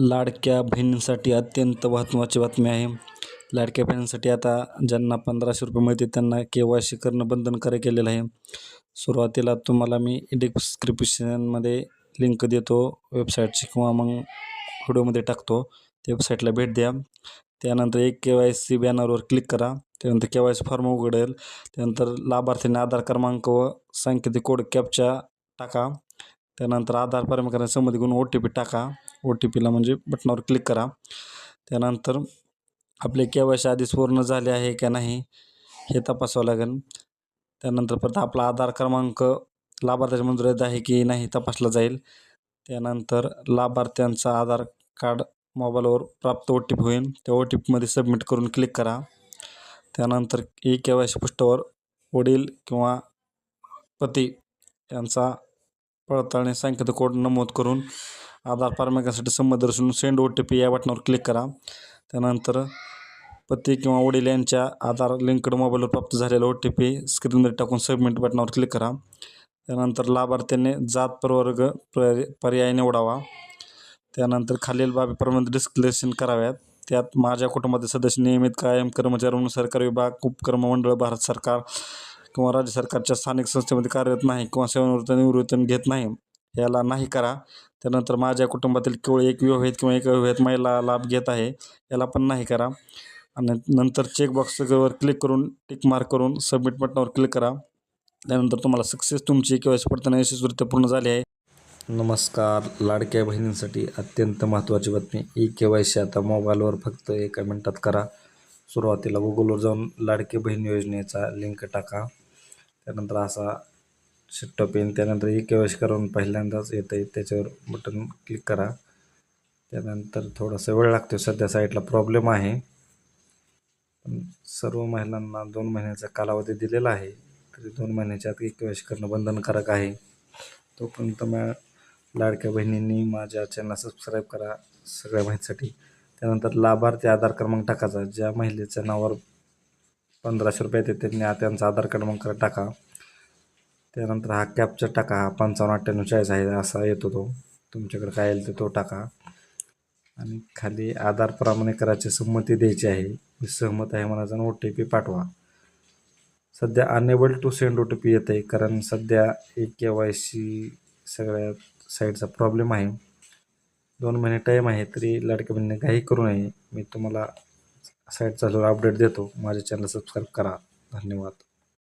लाडक्या बहिणींसाठी अत्यंत महत्त्वाची बातमी आहे. लाडक्या बहिणींसाठी आता ज्यांना पंधराशे रुपये मिळते त्यांना के वाय सी करणं बंधनकारक केलेलं आहे. सुरुवातीला तुम्हाला मी डिस्क्रिप्शनमध्ये लिंक देतो वेबसाईटची किंवा मग व्हिडिओमध्ये टाकतो. त्या वेबसाईटला भेट द्या. त्यानंतर एक के वाय सी बॅनरवर क्लिक करा. त्यानंतर के वाय सी फॉर्म उघडेल. त्यानंतर लाभार्थीने आधार क्रमांक व सांकेतिक कोड कॅपच्या टाका. त्यानंतर आधार क्रमांकासंबंधी घेऊन ओ टी पी टाका. ओ टी पीला म्हणजे बटनावर क्लिक करा. त्यानंतर आपले के वाय सी आधीच पूर्ण झाले आहे का नाही हे तपासावं लागेल. त्यानंतर परत आपला आधार क्रमांक लाभार्थ्याच्या मंजुरीत आहे की नाही तपासला जाईल. त्यानंतर लाभार्थ्यांचा आधार कार्ड मोबाईलवर प्राप्त ओ टी पी होईल. त्या ओ टी पीमध्ये सबमिट करून क्लिक करा. त्यानंतर ई के वाय सी पृष्ठावर वडील किंवा पती यांचा पडताळणी सांकेतिक कोड नमूद करून आधार क्रमांकासाठी संमत दर्शवून सेंड ओ टी पी या बटनावर क्लिक करा. त्यानंतर पती किंवा वडील यांच्या आधार लिंकड मोबाईलवर प्राप्त झालेला ओ टी पी स्क्रीनमध्ये टाकून सबमिट बटनावर क्लिक करा. त्यानंतर लाभार्थ्यांनी जात प्रवर्ग पर्याय निवडावा. त्यानंतर खालील बाबीप्रमाणे डिस्क्लेशन कराव्यात. त्यात माझ्या कुटुंबातील सदस्य नियमित कायम कर्मचारी सरकार सरकारी विभाग उपक्रम मंडळ भारत सरकार किंवा राज्य सरकारच्या स्थानिक संस्थेमध्ये कार्यरत नाही किंवा सेवानिवृत्त निवृत्ती घेत नाही याला नाही करा. त्यानंतर माझ्या कुटुंबातील केवळ एक विवाहित किंवा एक विवाहित महिला लाभ घेत आहे याला पण नाही करा. आणि नंतर चेकबॉक्सवर क्लिक करून टिक मार्क करून सबमिट बटनावर क्लिक करा. त्यानंतर तुम्हाला सक्सेस तुमची किंवा वाय सी पडताना यशस्वीरित्या पूर्ण झाली आहे. नमस्कार. लाडक्या बहिणींसाठी अत्यंत महत्त्वाची बातमी. ई के वाय सी आता मोबाईलवर फक्त एका मिनटात करा. सुरुवातीला गुगलवर जाऊन लाडकी बहीण योजनेचा लिंक टाका. त्यानंतर असा शिट्टप येईल त्यानंतर ई के करून पहिल्यांदाच येतं आहे त्याच्यावर बटन क्लिक करा. त्यानंतर थोडासा वेळ लागतो. सध्या साईटला प्रॉब्लेम आहे. पण सर्व महिलांना दोन महिन्याचा कालावधी दिलेला आहे. तरी दोन महिन्याच्या आत ई के करणं बंधनकारक आहे. तोपर्यंत मॅ लाडक्या बहिणींनी माझ्या चॅनल सबस्क्राईब करा सगळ्या माहितीसाठी. त्यानंतर लाभार्थी आधार क्रमांक टाकायचा. ज्या महिलेच्या नावावर पंधराशे रुपये येते त्यांनी त्यांचा आधार क्रमांक टाका. त्यानंतर हा कॅपचा टाका. हा पंचावन्न अठ्ठ्याण्णव चाळीस आहे असा येतो तो. तुमच्याकडे काय येईल ते तो टाका. आणि खाली आधार प्रमाणीकराची संमती द्यायची आहे. मी सहमत आहे म्हणायचं जाऊन ओ टी पी पाठवा. सध्या enable to send O T P येत आहे कारण सध्या एक के वाय सी सगळ्या साईडचा प्रॉब्लेम आहे. दोन महिने टाईम आहे तरी लाडक्या बहिणीने काही करू नये. मी तुम्हाला साईट चालू अपडेट देतो. माझ्या चॅनल सबस्क्राईब करा. धन्यवाद.